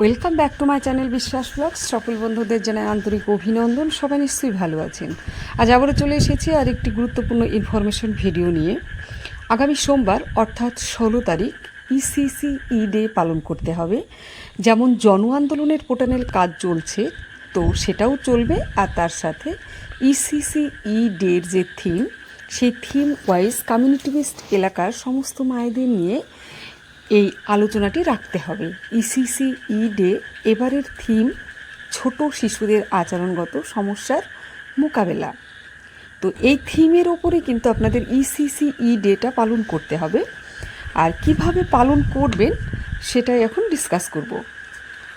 Welcome back to my channel Biswas blogs সকল বন্ধুদের জানাই আন্তরিক অভিনন্দন। সবাই নিশ্চয়ই ভালো আছেন। আজ আবারও চলে এসেছি আর একটি গুরুত্বপূর্ণ ইনফরমেশন ভিডিও নিয়ে। আগামী সোমবার, অর্থাৎ ষোলো তারিখ ইসিসি ই ডে পালন করতে হবে। যেমন জন আন্দোলনের পোর্টালের কাজ চলছে, তো সেটাও চলবে। আর তার সাথে ইসিসি ই ডের যে থিম সেই থিম ওয়াইজ কমিউনিটি বেসড এলাকার সমস্ত মায়েদের নিয়ে এই আলোচনাটি রাখতে হবে। ইসিসি ই ডে এবারের থিম ছোট শিশুদের আচরণগত সমস্যার মোকাবেলা। তো এই থিমের ওপরে কিন্তু আপনাদের ইসিসি ই ডেটা পালন করতে হবে। আর কীভাবে পালন করবেন সেটাই এখন ডিসকাস করব।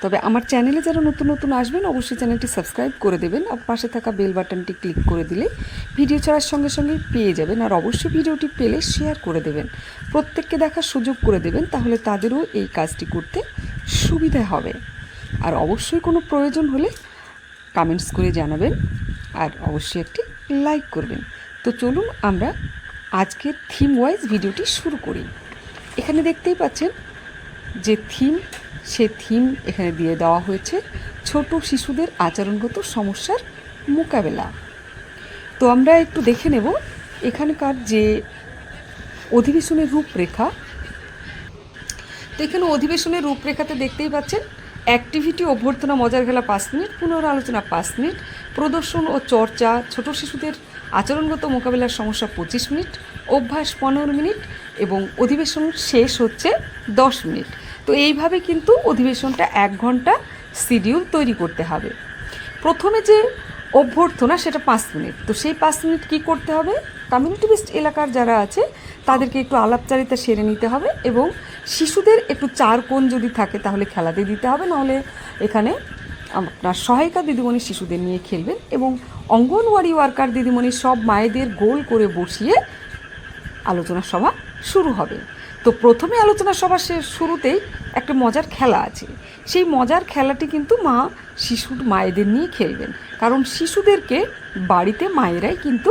তবে আমার চ্যানেলে যারা নতুন নতুন আসবেন, অবশ্যই চ্যানেলটি সাবস্ক্রাইব করে দেবেন। আর পাশে থাকা বেল বাটনটি ক্লিক করে দিলে ভিডিও ছাড়ার সঙ্গে সঙ্গে পেয়ে যাবেন। আর অবশ্যই ভিডিওটি পেলে শেয়ার করে দেবেন। প্রত্যেককে দেখার সুযোগ করে দেবেন, তাহলে তাদেরও এই কাজটি করতে সুবিধা হবে। আর অবশ্যই কোনো প্রয়োজন হলে কমেন্টস করে জানাবেন আর অবশ্যই একটি লাইক করবেন। তো চলুন আমরা আজকের থিম ওয়াইজ ভিডিওটি শুরু করি। এখানে দেখতেই পাচ্ছেন যে থিম, সে থিম এখানে দিয়ে দেওয়া হয়েছে ছোট শিশুদের আচরণগত সমস্যার মোকাবেলা। তো আমরা একটু দেখে নেব এখানকার যে অধিবেশনের রূপরেখা। তো এখানে অধিবেশনের রূপরেখাতে দেখতেই পাচ্ছেন অ্যাক্টিভিটি অভ্যর্থনা মজার খেলা পাঁচ মিনিট, পুনরালোচনা পাঁচ মিনিট, প্রদর্শন ও চর্চা, ছোট শিশুদের আচরণগত মোকাবেলার সমস্যা পঁচিশ মিনিট, অভ্যাস পনেরো মিনিট এবং অধিবেশন শেষ হচ্ছে দশ মিনিট। তো এইভাবে কিন্তু অধিবেশনটা এক ঘণ্টা শিডিউল তৈরি করতে হবে। প্রথমে যে অভ্যর্থনা সেটা পাঁচ মিনিট। তো সেই পাঁচ মিনিট কী করতে হবে? কমিউনিটি বেসড এলাকার যারা আছে, তাদেরকে একটু আলাপচারিতা সেরে নিতে হবে এবং শিশুদের একটু চার কোণ যদি থাকে তাহলে খেলাতে দিতে হবে, নাহলে এখানে আপনার সহায়িকা দিদিমণি শিশুদের নিয়ে খেলবেন এবং অঙ্গনওয়াড়ি ওয়ার্কার দিদিমণি সব মায়েদের গোল করে বসিয়ে আলোচনা সভা শুরু হবে। তো প্রথমে আলোচনা সভা শেষ শুরুতেই একটা মজার খেলা আছে। সেই মজার খেলাটি কিন্তু মা শিশুর মায়েদের নিয়ে খেলবেন। কারণ শিশুদেরকে বাড়িতে মায়েরাই কিন্তু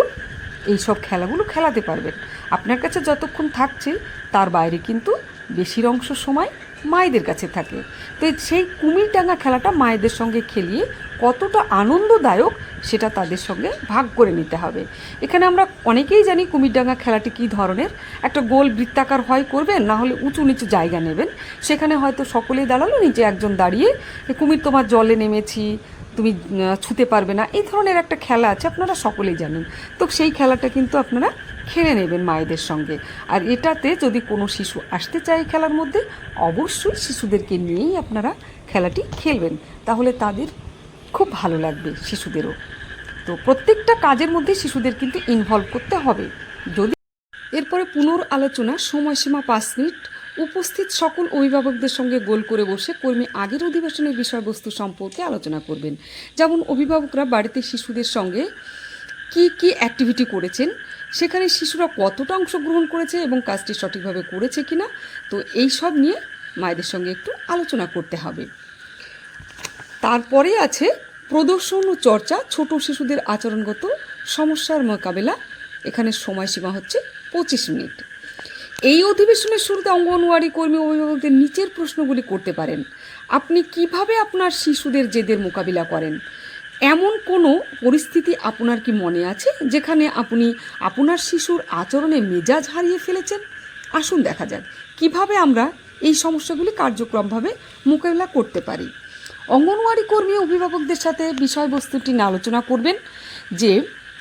এই সব খেলাগুলো খেলাতে পারবেন। আপনার কাছে যতক্ষণ থাকছে, তার বাইরে কিন্তু বেশির অংশ সময় মায়েদের কাছে থাকে। তো সেই কুমির ডাঙা খেলাটা মায়েদের সঙ্গে খেলিয়ে কতটা আনন্দদায়ক সেটা তাদের সঙ্গে ভাগ করে নিতে হবে। এখানে আমরা অনেকেই জানি কুমিরডাঙ্গা খেলাটি কী ধরনের। একটা গোল বৃত্তাকার হয় করবেন, না হলে উঁচু নিচু জায়গা নেবেন। সেখানে হয়তো সকলেই দাঁড়াল, নিচে একজন দাঁড়িয়ে, "এ, কুমির, তোমার জলে নেমেছি, তুমি ছুতে পারবে না। এই ধরনের একটা খেলা আছে, আপনারা সকলেই জানেন। তো সেই খেলাটা কিন্তু আপনারা খেলে নেবেন মায়েদের সঙ্গে। আর এটাতে যদি কোনো শিশু আসতে চায় খেলার মধ্যে, অবশ্যই শিশুদেরকে নিয়েই আপনারা খেলাটি খেলবেন। তাহলে তাদের খুব ভালো লাগবে শিশুদেরও। প্রত্যেকটা কাজের মধ্যে শিশুদের কিন্তু ইনভলভ করতে হবে। যদি এরপরে পুনর আলোচনা সময়সীমা পাঁচ মিনিট, উপস্থিত সকল অভিভাবকদের সঙ্গে গোল করে বসে কর্মী আগের অধিবেশনের বিষয়বস্তু সম্পর্কে আলোচনা করবেন। যেমন অভিভাবকরা বাড়িতে শিশুদের সঙ্গে কি কি অ্যাক্টিভিটি করেছেন, সেখানে শিশুরা কতটা অংশগ্রহণ করেছে এবং কাজটি সঠিকভাবে করেছে কিনা, তো এই সব নিয়ে মায়েদের সঙ্গে একটু আলোচনা করতে হবে। তারপরে আছে প্রদর্শন ও চর্চা ছোট শিশুদের আচরণগত সমস্যার মোকাবেলা। এখানে সময়সীমা হচ্ছে পঁচিশ মিনিট। এই অধিবেশনের শুরুতে অঙ্গনওয়াড়ি কর্মী অভিভাবকদের নিচের প্রশ্নগুলি করতে পারেন। আপনি কীভাবে আপনার শিশুদের জেদের মোকাবিলা করেন? এমন কোনো পরিস্থিতি আপনার কি মনে আছে, যেখানে আপনি আপনার শিশুর আচরণে মেজাজ হারিয়ে ফেলেছেন? আসুন দেখা যাক কীভাবে আমরা এই সমস্যাগুলি কার্যক্রমভাবে মোকাবিলা করতে পারি। অঙ্গনওয়াড়ি কর্মী অভিভাবকদের সাথে বিষয়বস্তুটি নিয়ে আলোচনা করবেন যে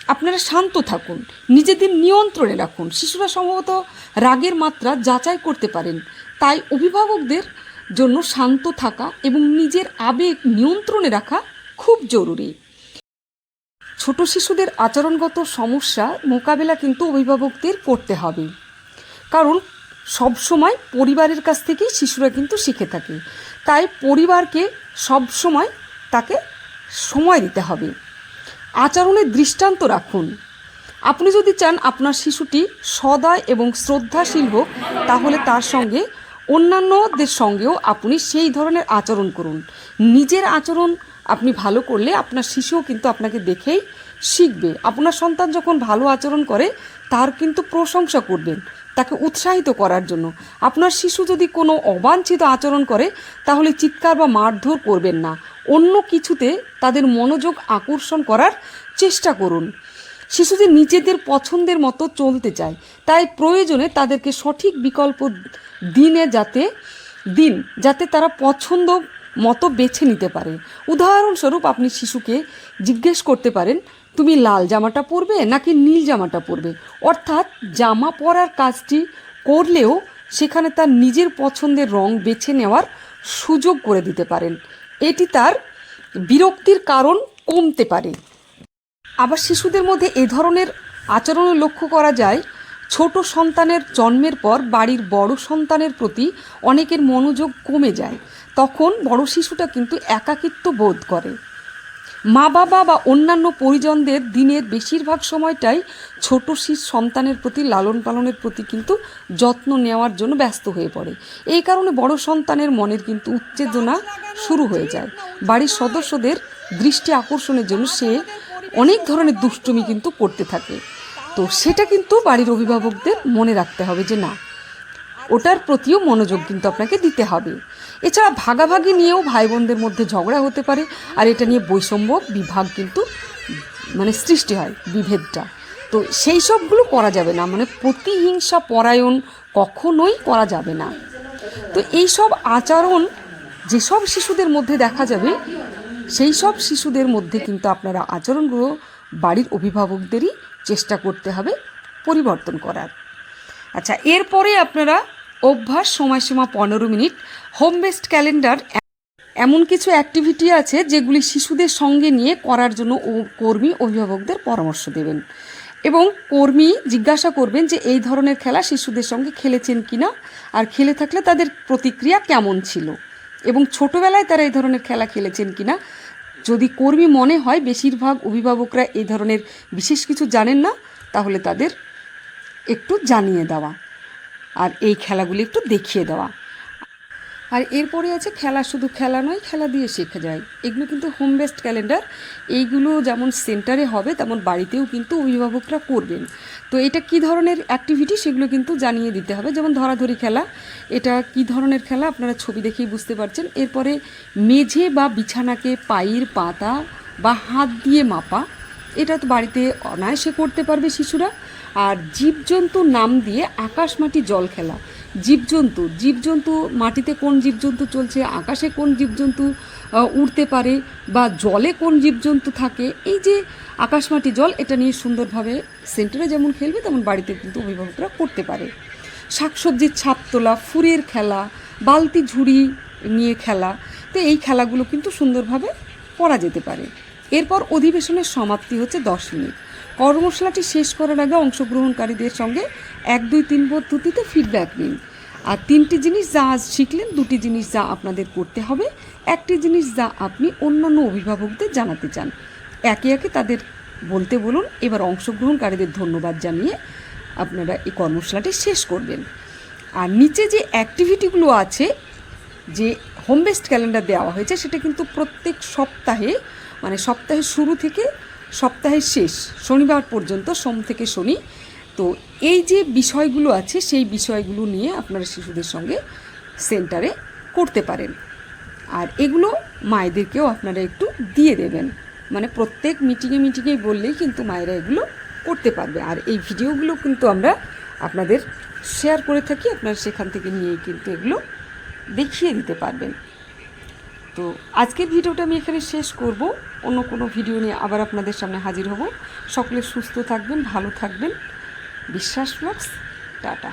আপনারা শান্ত থাকুন, নিজেদের নিয়ন্ত্রণে রাখুন। শিশুরা সম্ভবত রাগের মাত্রা যাচাই করতে পারেন। তাই অভিভাবকদের জন্য শান্ত থাকা এবং নিজের আবেগ নিয়ন্ত্রণে রাখা খুব জরুরি। ছোট শিশুদের আচরণগত সমস্যা মোকাবেলা কিন্তু অভিভাবকদের করতে হবে। কারণ সবসময় পরিবারের কাছ থেকেই শিশুরা কিন্তু শিখে থাকে। তাই পরিবারকে সব সময় তাকে সময় দিতে হবে। আচরণের দৃষ্টান্ত রাখুন। আপনি যদি চান আপনার শিশুটি সদয় এবং শ্রদ্ধাশীল হোক, তাহলে তার সঙ্গে, অন্যান্যদের সঙ্গেও আপনি সেই ধরনের আচরণ করুন। নিজের আচরণ আপনি ভালো করলে আপনার শিশুও কিন্তু আপনাকে দেখেই শিখবে। আপনার সন্তান যখন ভালো আচরণ করে, তার কিন্তু প্রশংসা করবেন। তাকে উৎসাহিত করার জন্য। আপনার শিশু যদি কোনো অবাঞ্ছিত আচরণ করে, তাহলে চিৎকার বা মারধর করবেন না। অন্য কিছুতে তাদের মনোযোগ আকর্ষণ করার চেষ্টা করুন। শিশুদের নিজেদের পছন্দের মতো চলতে চায়, তাই প্রয়োজনে তাদেরকে সঠিক বিকল্প দিনে যাতে, দিন যাতে তারা পছন্দ মতো বেছে নিতে পারে। উদাহরণস্বরূপ আপনি শিশুকে জিজ্ঞেস করতে পারেন তুমি লাল জামাটা পরবে নাকি নীল জামাটা পরবে? অর্থাৎ জামা পরার কাজটি করলেও সেখানে তার নিজের পছন্দের রং বেছে নেওয়ার সুযোগ করে দিতে পারেন। এটি তার বিরক্তির কারণ কমতে পারে। আবার শিশুদের মধ্যে এ ধরনের আচরণও লক্ষ্য করা যায়। ছোট সন্তানের জন্মের পর বাড়ির বড় সন্তানের প্রতি অনেকের মনোযোগ কমে যায়। তখন বড় শিশুটা কিন্তু একাকিত্ব বোধ করে। মা বাবা বা অন্যান্য পরিজনদের দিনের বেশিরভাগ সময়টাই ছোট শিশু সন্তানের প্রতি, লালন পালনের প্রতি কিন্তু যত্ন নেওয়ার জন্য ব্যস্ত হয়ে পড়ে। এই কারণে বড় সন্তানের মনের কিন্তু উত্তেজনা শুরু হয়ে যায়। বাড়ির সদস্যদের দৃষ্টি আকর্ষণের জন্য সে অনেক ধরনের দুষ্টুমি কিন্তু করতে থাকে। তো সেটা কিন্তু বাড়ির অভিভাবকদের মনে রাখতে হবে যে না ওটার প্রতিও মনোযোগ কিন্তু আপনাকে দিতে হবে। এছাড়া ভাগাভাগি নিয়েও ভাই বোনদের মধ্যে ঝগড়া হতে পারে, আর এটা নিয়ে বৈষম্য বিভাগ কিন্তু মানে সৃষ্টি হয় বিভেদটা। তো সেই সবগুলো করা যাবে না মানে প্রতিহিংসা পরায়ণ কখনোই করা যাবে না। তো এই সব আচরণ যেসব শিশুদের মধ্যে দেখা যাবে, সেই সব শিশুদের মধ্যে কিন্তু আপনারা আচরণগুলো বাড়ির অভিভাবকদেরই চেষ্টা করতে হবে পরিবর্তন করার। আচ্ছা এরপরে আপনারা অভ্যাস, সময়সীমা পনেরো মিনিট হোম বেসড ক্যালেন্ডার এমন কিছু অ্যাক্টিভিটি আছে যেগুলি শিশুদের সঙ্গে নিয়ে করার জন্য কর্মী, অভিভাবকদের পরামর্শ দেবেন। এবং কর্মী জিজ্ঞাসা করবেন যে এই ধরনের খেলা শিশুদের সঙ্গে খেলেছেন কিনা, আর খেলে থাকলে তাদের প্রতিক্রিয়া কেমন ছিল? এবং ছোটবেলায় তারা এই ধরনের খেলা খেলেছেন কি না যদি কর্মী মনে হয় বেশিরভাগ অভিভাবকরা এই ধরনের বিশেষ কিছু জানেন না, তাহলে তাদের একটু জানিয়ে দেওয়া। আর এই খেলাগুলি একটু দেখিয়ে দেওয়া। আর এরপরে আছে খেলা, শুধু খেলা নয়, খেলা দিয়ে শেখা যায়। এগুলো কিন্তু হোম বেসড ক্যালেন্ডার এইগুলো যেমন সেন্টারে হবে, তেমন বাড়িতেও কিন্তু অভিভাবকরা করবেন। তো এটা কি ধরনের অ্যাক্টিভিটি সেগুলো কিন্তু জানিয়ে দিতে হবে। যেমন ধরাধরি খেলা, এটা কি ধরনের খেলা আপনারা ছবি দেখেই বুঝতে পারছেন। এরপরে মেঝে বা বিছানাকে পায়ের পাতা বা হাত দিয়ে মাপা, এটা তো বাড়িতে অনায়াসে করতে পারবে শিশুরা। আর জীবজন্তু নাম দিয়ে আকাশ মাটি জল খেলা। জীবজন্তু জীবজন্তু মাটিতে কোন জীবজন্তু চলছে, আকাশে কোন জীবজন্তু উড়তে পারে, বা জলে কোন জীবজন্তু থাকে, এই যে আকাশ মাটি জল, এটা নিয়ে সুন্দরভাবে সেন্টারে যেমন খেলবে, তেমন বাড়িতে কিন্তু অভিভাবকরা করতে পারে। শাকসবজির ছাপ তোলা ফুরের খেলা, বালতি ঝুড়ি নিয়ে খেলা, তো এই খেলাগুলো কিন্তু সুন্দরভাবে করা যেতে পারে। এরপর অধিবেশনের সমাপ্তি হচ্ছে দশ মিনিট। কর্মশালাটি শেষ করার আগে অংশগ্রহণকারীদের সঙ্গে এক, দুই, তিন পদ্ধতিতে ফিডব্যাক নিন। আর তিনটি জিনিস যা আজ শিখলেন, দুটি জিনিস যা আপনাদের করতে হবে, একটি জিনিস যা আপনি অন্যান্য অভিভাবকদের জানাতে চান। একে একে তাদের বলতে বলুন। এবার অংশগ্রহণকারীদের ধন্যবাদ জানিয়ে আপনারা এই কর্মশালাটি শেষ করবেন। আর নিচে যে অ্যাক্টিভিটিগুলো আছে, যে হোম বেসড ক্যালেন্ডার দেওয়া হয়েছে, সেটা কিন্তু প্রত্যেক সপ্তাহে মানে সপ্তাহের শুরু থেকে সপ্তাহের শেষ, শনিবার পর্যন্ত সোম থেকে শনি। তো এই যে বিষয়গুলো আছে, সেই বিষয়গুলো নিয়ে আপনারা শিশুদের সঙ্গে সেন্টারে করতে পারেন। আর এগুলো মায়েদেরকেও আপনারা একটু দিয়ে দেবেন। মানে প্রত্যেক মিটিংয়ে মিটিংয়ে বললেই কিন্তু মায়েরা এগুলো করতে পারবে। আর এই ভিডিওগুলো কিন্তু আমরা আপনাদের শেয়ার করে থাকি, আপনারা সেখান থেকে নিয়েই কিন্তু এগুলো দেখিয়ে দিতে পারবেন। তো আজকের ভিডিওটা আমি এখানে শেষ করব। অন্য কোনো ভিডিও নিয়ে আবার আপনাদের সামনে হাজির হব। সকলে সুস্থ থাকবেন, ভালো থাকবেন। বিশ্বাস ব্লগস টাটা।